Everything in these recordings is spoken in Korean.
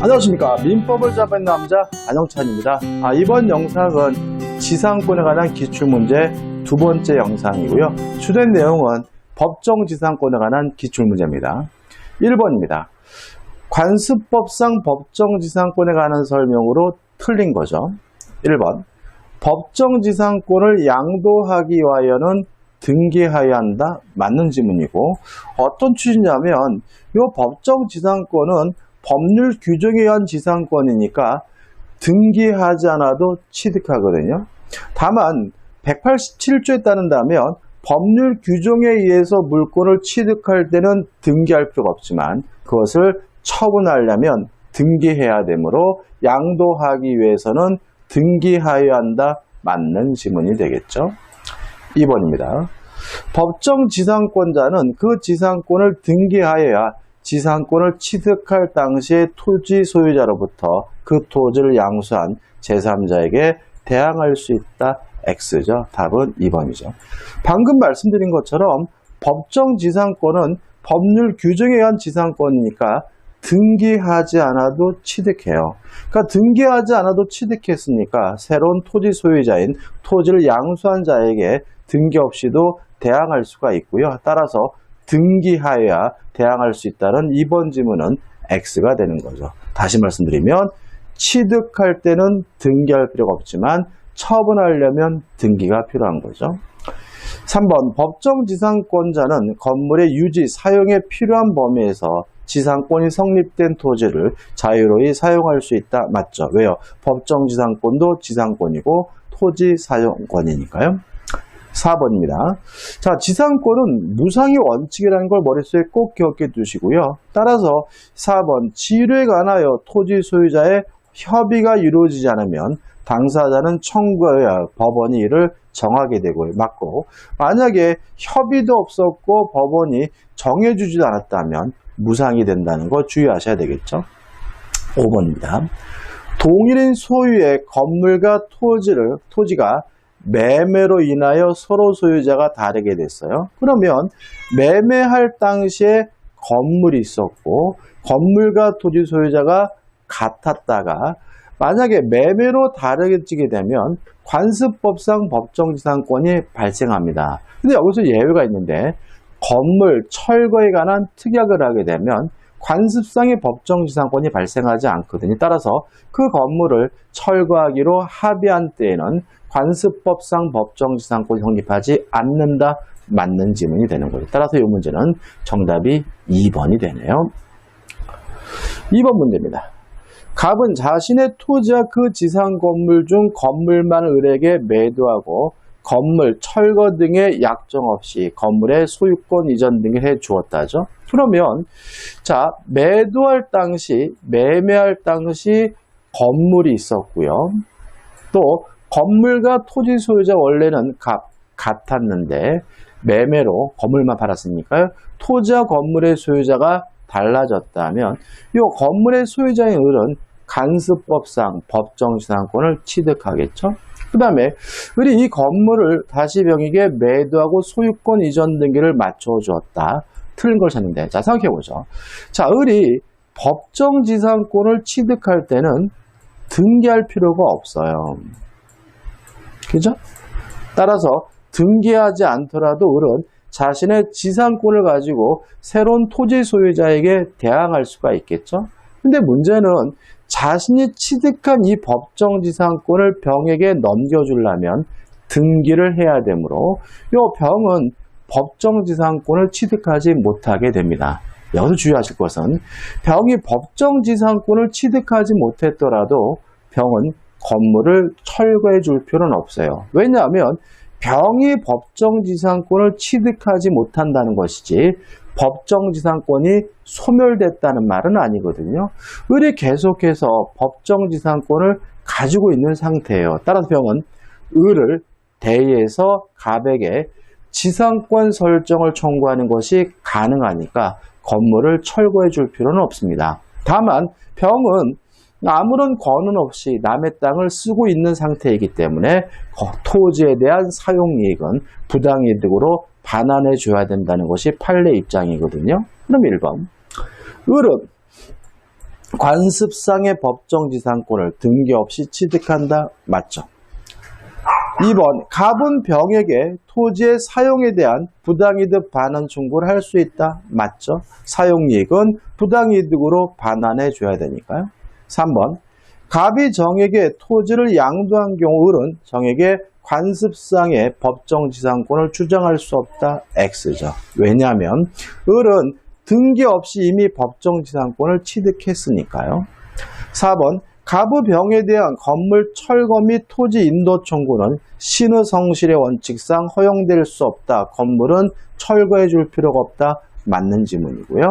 안녕하십니까. 민법을 잡은 남자 안영찬입니다. 아, 이번 영상은 지상권에 관한 기출문제 두 번째 영상이고요. 주된 내용은 법정 지상권에 관한 기출문제입니다. 1번입니다. 관습법상 법정 지상권에 관한 설명으로 틀린 거죠. 1번. 법정 지상권을 양도하기 위하여는 등기하여야 한다. 맞는 지문이고. 어떤 취지냐면 이 법정 지상권은 법률 규정에 의한 지상권이니까 등기하지 않아도 취득하거든요. 다만 187조에 따른다면 법률 규정에 의해서 물건을 취득할 때는 등기할 필요가 없지만 그것을 처분하려면 등기해야 되므로 양도하기 위해서는 등기하여야 한다 맞는 지문이 되겠죠. 2번입니다. 법정 지상권자는 그 지상권을 등기하여야 지상권을 취득할 당시에 토지 소유자로부터 그 토지를 양수한 제3자에게 대항할 수 있다. X죠. 답은 2번이죠. 방금 말씀드린 것처럼 법정 지상권은 법률 규정에 의한 지상권이니까 등기하지 않아도 취득해요. 그러니까 등기하지 않아도 취득했으니까 새로운 토지 소유자인 토지를 양수한 자에게 등기 없이도 대항할 수가 있고요. 따라서 등기하여야 대항할 수 있다는 이번 지문은 X가 되는 거죠. 다시 말씀드리면 취득할 때는 등기할 필요가 없지만 처분하려면 등기가 필요한 거죠. 3번 법정 지상권자는 건물의 유지, 사용에 필요한 범위에서 지상권이 성립된 토지를 자유로이 사용할 수 있다. 맞죠? 왜요? 법정 지상권도 지상권이고 토지 사용권이니까요. 4번입니다. 자, 지상권은 무상의 원칙이라는 걸 머릿속에 꼭 기억해 두시고요. 따라서 4번 지류에 관하여 토지 소유자의 협의가 이루어지지 않으면 당사자는 청구해야 법원이 이를 정하게 되고 맞고 만약에 협의도 없었고 법원이 정해주지도 않았다면 무상이 된다는 거 주의하셔야 되겠죠. 5번입니다. 동일인 소유의 건물과 토지를 토지가 매매로 인하여 서로 소유자가 다르게 됐어요. 그러면 매매할 당시에 건물이 있었고 건물과 토지 소유자가 같았다가 만약에 매매로 다르게 되면 관습법상 법정지상권이 발생합니다. 근데 여기서 예외가 있는데 건물, 철거에 관한 특약을 하게 되면 관습상의 법정지상권이 발생하지 않거든요. 따라서 그 건물을 철거하기로 합의한 때에는 관습법상 법정지상권이 성립하지 않는다. 맞는 지문이 되는 거예요. 따라서 이 문제는 정답이 2번이 되네요. 2번 문제입니다. 갑은 자신의 토지와 그 지상 건물 중 건물만을 을에게 매도하고 건물, 철거 등의 약정 없이 건물의 소유권 이전 등을 해 주었다죠. 그러면 자 매도할 당시 매매할 당시 건물이 있었고요. 또 건물과 토지 소유자 원래는 값 같았는데 매매로 건물만 팔았으니까요. 토지와 건물의 소유자가 달라졌다면 이 건물의 소유자의 을은 간습법상 법정지상권을 취득하겠죠. 그 다음에 을이 이 건물을 다시 병에게 매도하고 소유권 이전 등기를 맞춰주었다. 틀린 걸 찾는데 자 생각해보죠. 자 을이 법정지상권을 취득할 때는 등기할 필요가 없어요. 그죠? 따라서 등기하지 않더라도 을은 자신의 지상권을 가지고 새로운 토지 소유자에게 대항할 수가 있겠죠? 근데 문제는 자신이 취득한 이 법정지상권을 병에게 넘겨주려면 등기를 해야 되므로 이 병은 법정지상권을 취득하지 못하게 됩니다. 여기서 주의하실 것은 병이 법정지상권을 취득하지 못했더라도 병은 건물을 철거해 줄 필요는 없어요. 왜냐하면 병이 법정지상권을 취득하지 못한다는 것이지 법정지상권이 소멸됐다는 말은 아니거든요. 을이 계속해서 법정지상권을 가지고 있는 상태예요. 따라서 병은 을을 대의해서 갑에게 지상권 설정을 청구하는 것이 가능하니까 건물을 철거해 줄 필요는 없습니다. 다만 병은 아무런 권은 없이 남의 땅을 쓰고 있는 상태이기 때문에 토지에 대한 사용이익은 부당이득으로 반환해 줘야 된다는 것이 판례 입장이거든요. 그럼 1번. 을은 관습상의 법정지상권을 등기 없이 취득한다. 맞죠? 2번 갑은 병에게 토지의 사용에 대한 부당이득 반환 청구를 할 수 있다. 맞죠? 사용이익은 부당이득으로 반환해 줘야 되니까요. 3번 갑이 정에게 토지를 양도한 경우 을은 정에게 관습상의 법정지상권을 주장할 수 없다. X죠. 왜냐하면 을은 등기 없이 이미 법정지상권을 취득했으니까요. 4번 가부병에 대한 건물 철거 및 토지 인도 청구는 신의 성실의 원칙상 허용될 수 없다. 건물은 철거해 줄 필요가 없다. 맞는 지문이고요.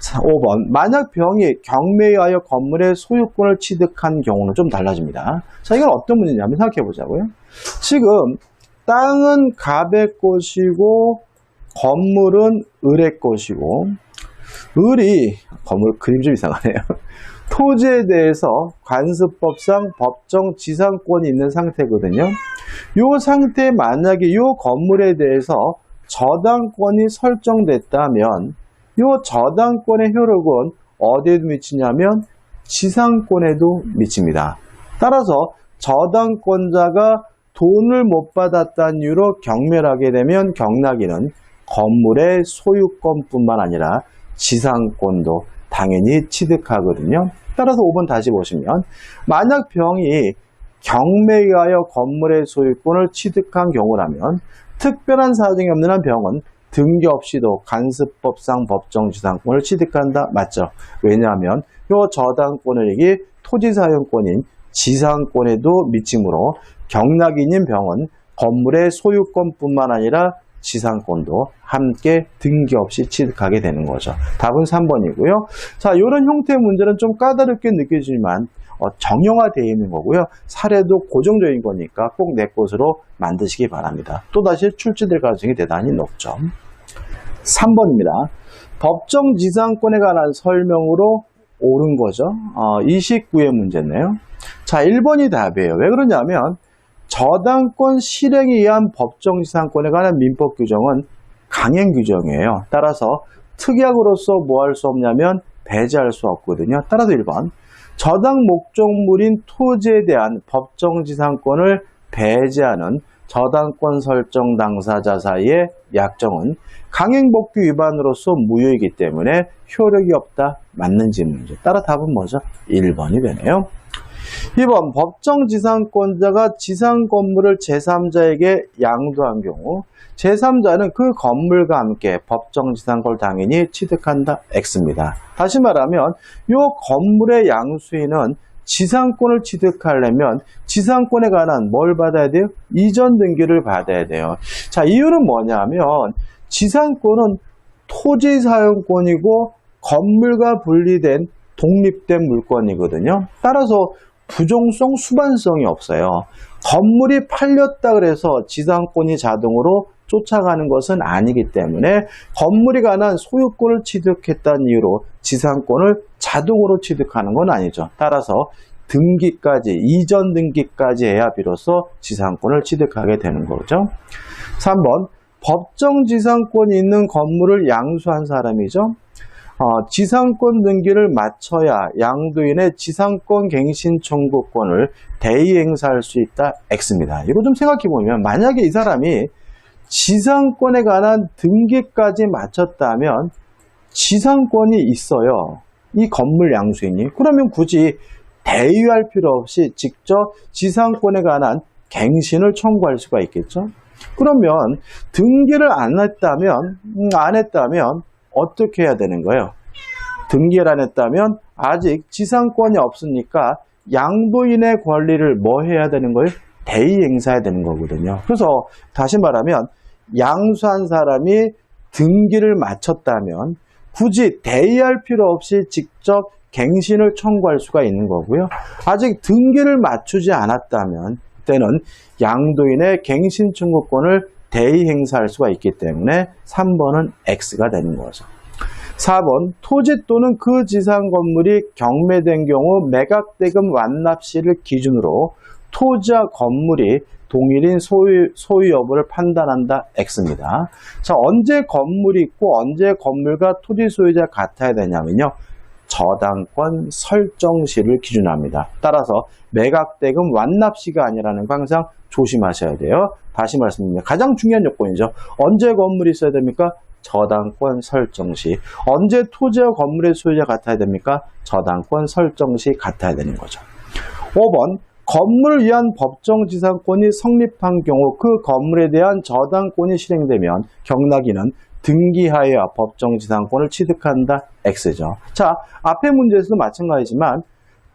5번 만약 병이 경매에 의하여 건물의 소유권을 취득한 경우는 좀 달라집니다. 자 이건 어떤 문제냐면 생각해 보자고요. 지금 땅은 갑의 것이고 건물은 을의 것이고 을이 건물 그림 좀 이상하네요. 토지에 대해서 관습법상 법정 지상권이 있는 상태거든요. 이 상태에 만약에 이 건물에 대해서 저당권이 설정됐다면 이 저당권의 효력은 어디에도 미치냐면 지상권에도 미칩니다. 따라서 저당권자가 돈을 못 받았다는 이유로 경매를 하게 되면 경락이는 건물의 소유권뿐만 아니라 지상권도 당연히 취득하거든요. 따라서 5번 다시 보시면 만약 병이 경매에 의하여 건물의 소유권을 취득한 경우라면 특별한 사정이 없는 한 병은 등기 없이도 간습법상 법정지상권을 취득한다. 맞죠? 왜냐하면 이 저당권의 토지 사용권인 지상권에도 미치므로 경락인인 병은 건물의 소유권뿐만 아니라 지상권도 함께 등기 없이 취득하게 되는 거죠. 답은 3번이고요. 자, 이런 형태의 문제는 좀 까다롭게 느껴지지만 어, 정형화되어 있는 거고요. 사례도 고정적인 거니까 꼭 내 것으로 만드시기 바랍니다. 또다시 출제될 가능성이 대단히 높죠. 3번입니다. 법정 지상권에 관한 설명으로 옳은 거죠. 어, 29의 문제네요. 자, 1번이 답이에요. 왜 그러냐면 저당권 실행에 의한 법정 지상권에 관한 민법 규정은 강행 규정이에요. 따라서 특약으로서 뭐 할 수 없냐면 배제할 수 없거든요. 따라서 1번 저당 목적물인 토지에 대한 법정지상권을 배제하는 저당권 설정 당사자 사이의 약정은 강행법규 위반으로서 무효이기 때문에 효력이 없다. 맞는 질문이죠. 따라 답은 뭐죠? 1번이 되네요. 2번 법정 지상권자가 지상 건물을 제3자에게 양도한 경우 제3자는 그 건물과 함께 법정 지상권을 당연히 취득한다. X입니다. 다시 말하면 이 건물의 양수인은 지상권을 취득하려면 지상권에 관한 뭘 받아야 돼요? 이전 등기를 받아야 돼요. 자, 이유는 뭐냐면 지상권은 토지 사용권이고 건물과 분리된 독립된 물건이거든요. 따라서 부종성 수반성이 없어요. 건물이 팔렸다 그래서 지상권이 자동으로 쫓아가는 것은 아니기 때문에 건물이 관한 소유권을 취득했다는 이유로 지상권을 자동으로 취득하는 건 아니죠. 따라서 등기까지, 이전 등기까지 해야 비로소 지상권을 취득하게 되는 거죠. 3번, 법정 지상권이 있는 건물을 양수한 사람이죠. 어, 지상권 등기를 마쳐야 양도인의 지상권 갱신 청구권을 대의 행사할 수 있다. X입니다. 이거 좀 생각해 보면 만약에 이 사람이 지상권에 관한 등기까지 마쳤다면 지상권이 있어요. 이 건물 양수인이. 그러면 굳이 대의할 필요 없이 직접 지상권에 관한 갱신을 청구할 수가 있겠죠. 그러면 등기를 안 했다면 음, 안 했다면 어떻게 해야 되는 거예요? 등기를 안 했다면 아직 지상권이 없으니까 양도인의 권리를 뭐 해야 되는 거예요? 대의 행사해야 되는 거거든요. 그래서 다시 말하면 양수한 사람이 등기를 마쳤다면 굳이 대의할 필요 없이 직접 갱신을 청구할 수가 있는 거고요. 아직 등기를 맞추지 않았다면 그때는 양도인의 갱신 청구권을 대의 행사할 수가 있기 때문에 3번은 X가 되는 거죠. 4번 토지 또는 그 지상 건물이 경매된 경우 매각대금 완납 시를 기준으로 토지와 건물이 동일인 소유, 소유 여부를 판단한다 X입니다. 자 언제 건물이 있고 언제 건물과 토지 소유자 같아야 되냐면요. 저당권 설정 시를 기준합니다. 따라서 매각대금 완납 시가 아니라는 거 항상 조심하셔야 돼요. 다시 말씀드립니다. 가장 중요한 요건이죠. 언제 건물이 있어야 됩니까? 저당권 설정 시. 언제 토지와 건물의 소유자 같아야 됩니까? 저당권 설정 시 같아야 되는 거죠. 5번 건물을 위한 법정지상권이 성립한 경우 그 건물에 대한 저당권이 실행되면 경락인은 등기하여 법정지상권을 취득한다 X죠. 자 앞의 문제에서도 마찬가지지만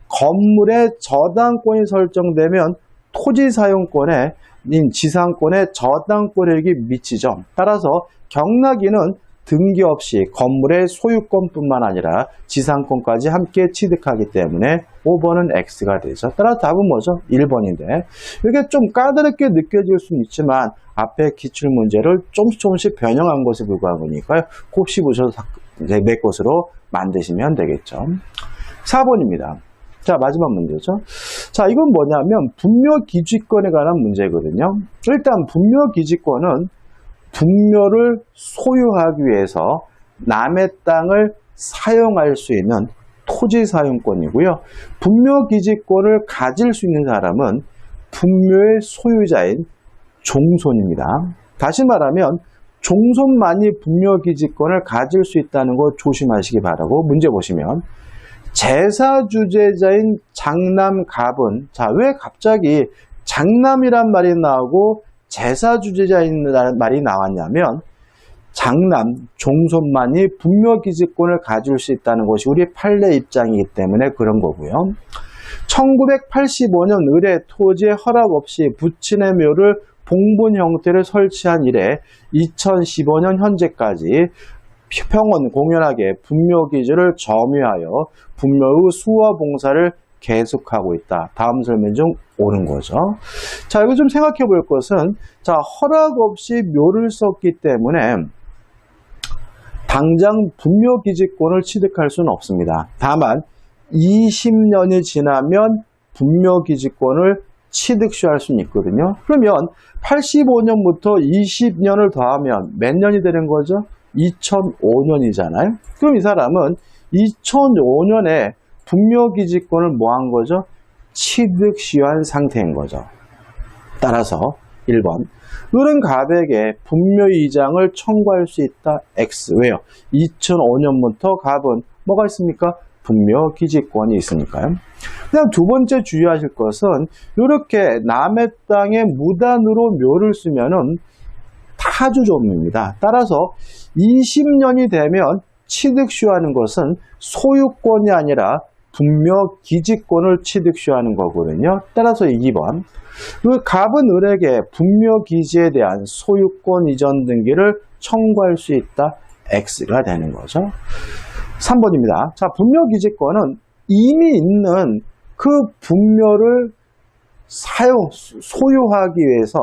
건물의 저당권이 설정되면 토지 사용권에 인 지상권의 저당권에게 미치죠. 따라서 경락인은 등기 없이 건물의 소유권뿐만 아니라 지상권까지 함께 취득하기 때문에 5번은 X가 되죠. 따라서 답은 뭐죠? 1번인데 이게 좀 까다롭게 느껴질 수는 있지만 앞에 기출 문제를 조금씩 조금씩 변형한 것에 불과한 거니까요. 곱씹 보셔서 이제 내 것으로 만드시면 되겠죠. 4번입니다. 자, 마지막 문제죠. 자, 이건 뭐냐면 분묘기지권에 관한 문제거든요. 일단 분묘기지권은 분묘를 소유하기 위해서 남의 땅을 사용할 수 있는 토지 사용권이고요. 분묘 기지권을 가질 수 있는 사람은 분묘의 소유자인 종손입니다. 다시 말하면 종손만이 분묘 기지권을 가질 수 있다는 거 조심하시기 바라고 문제 보시면 제사주재자인 장남갑은 자 왜 갑자기 장남이란 말이 나오고 제사주재자인 말이 나왔냐면 장남, 종손만이 분묘 기지권을 가질 수 있다는 것이 우리 판례 입장이기 때문에 그런 거고요. 1985년 의뢰 토지의 허락 없이 부친의 묘를 봉분 형태를 설치한 이래 2015년 현재까지 평원 공연하게 분묘 기지를 점유하여 분묘의 수화 봉사를 계속하고 있다. 다음 설명 중 옳은 거죠. 자, 이거 좀 생각해 볼 것은, 자, 허락 없이 묘를 썼기 때문에 당장 분묘 기지권을 취득할 수는 없습니다. 다만, 20년이 지나면 분묘 기지권을 취득시할 수는 있거든요. 그러면 85년부터 20년을 더하면 몇 년이 되는 거죠? 2005년이잖아요. 그럼 이 사람은 2005년에 분묘기지권을 뭐 한 거죠? 취득시한 상태인 거죠. 따라서 1번 을은 갑에게 분묘이장을 청구할 수 있다. X. 왜요? 2005년부터 갑은 뭐가 있습니까? 분묘기지권이 있으니까요. 그다음 두 번째 주의하실 것은 이렇게 남의 땅에 무단으로 묘를 쓰면은 타주점입니다. 따라서 20년이 되면 취득시하는 것은 소유권이 아니라 분묘 기지권을 취득시하는 거거든요. 따라서 2번. 그 갑은 을에게 분묘 기지에 대한 소유권 이전 등기를 청구할 수 있다. X가 되는 거죠. 3번입니다. 자, 분묘 기지권은 이미 있는 그 분묘를 사용, 소유하기 위해서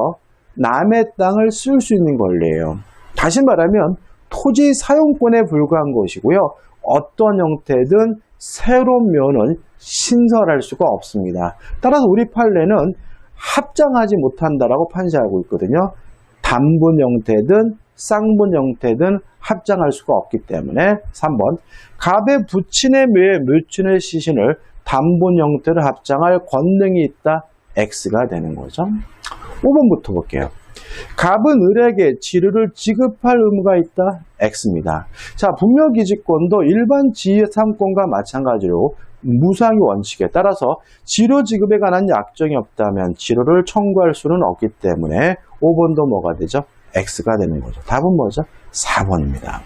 남의 땅을 쓸 수 있는 권리예요. 다시 말하면 토지 사용권에 불과한 것이고요. 어떤 형태든 새로운 묘는 신설할 수가 없습니다. 따라서 우리 판례는 합장하지 못한다라고 판시하고 있거든요. 단분 형태든 쌍분 형태든 합장할 수가 없기 때문에 3번 갑의 부친의 묘의 묘친의 시신을 단분 형태로 합장할 권능이 있다. X가 되는 거죠. 5번부터 볼게요. 갑은 을에게 지료를 지급할 의무가 있다. X입니다. 자, 분묘기지권도 일반 지상권과 마찬가지로 무상의 원칙에 따라서 지료 지급에 관한 약정이 없다면 지료를 청구할 수는 없기 때문에 5번도 뭐가 되죠? X가 되는 거죠. 답은 뭐죠? 4번입니다.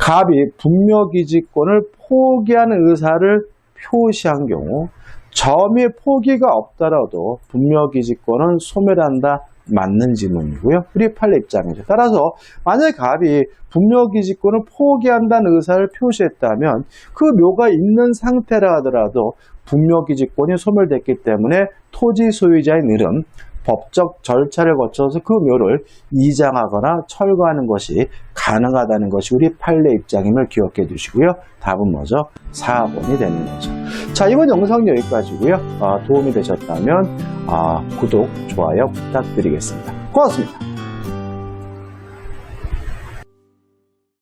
갑이 분묘기지권을 포기하는 의사를 표시한 경우 점의 포기가 없더라도 분묘기지권은 소멸한다. 맞는 질문이고요. 판례 입장이죠. 따라서 만약에 갑이 분묘기지권을 포기한다는 의사를 표시했다면 그 묘가 있는 상태라 하더라도 분묘기지권이 소멸됐기 때문에 토지 소유자의 이름 법적 절차를 거쳐서 그 묘를 이장하거나 철거하는 것이 가능하다는 것이 우리 판례 입장임을 기억해 두시고요. 답은 뭐죠? 4번이 되는 거죠. 자, 이번 영상 여기까지고요. 아, 도움이 되셨다면 아, 구독, 좋아요 부탁드리겠습니다. 고맙습니다.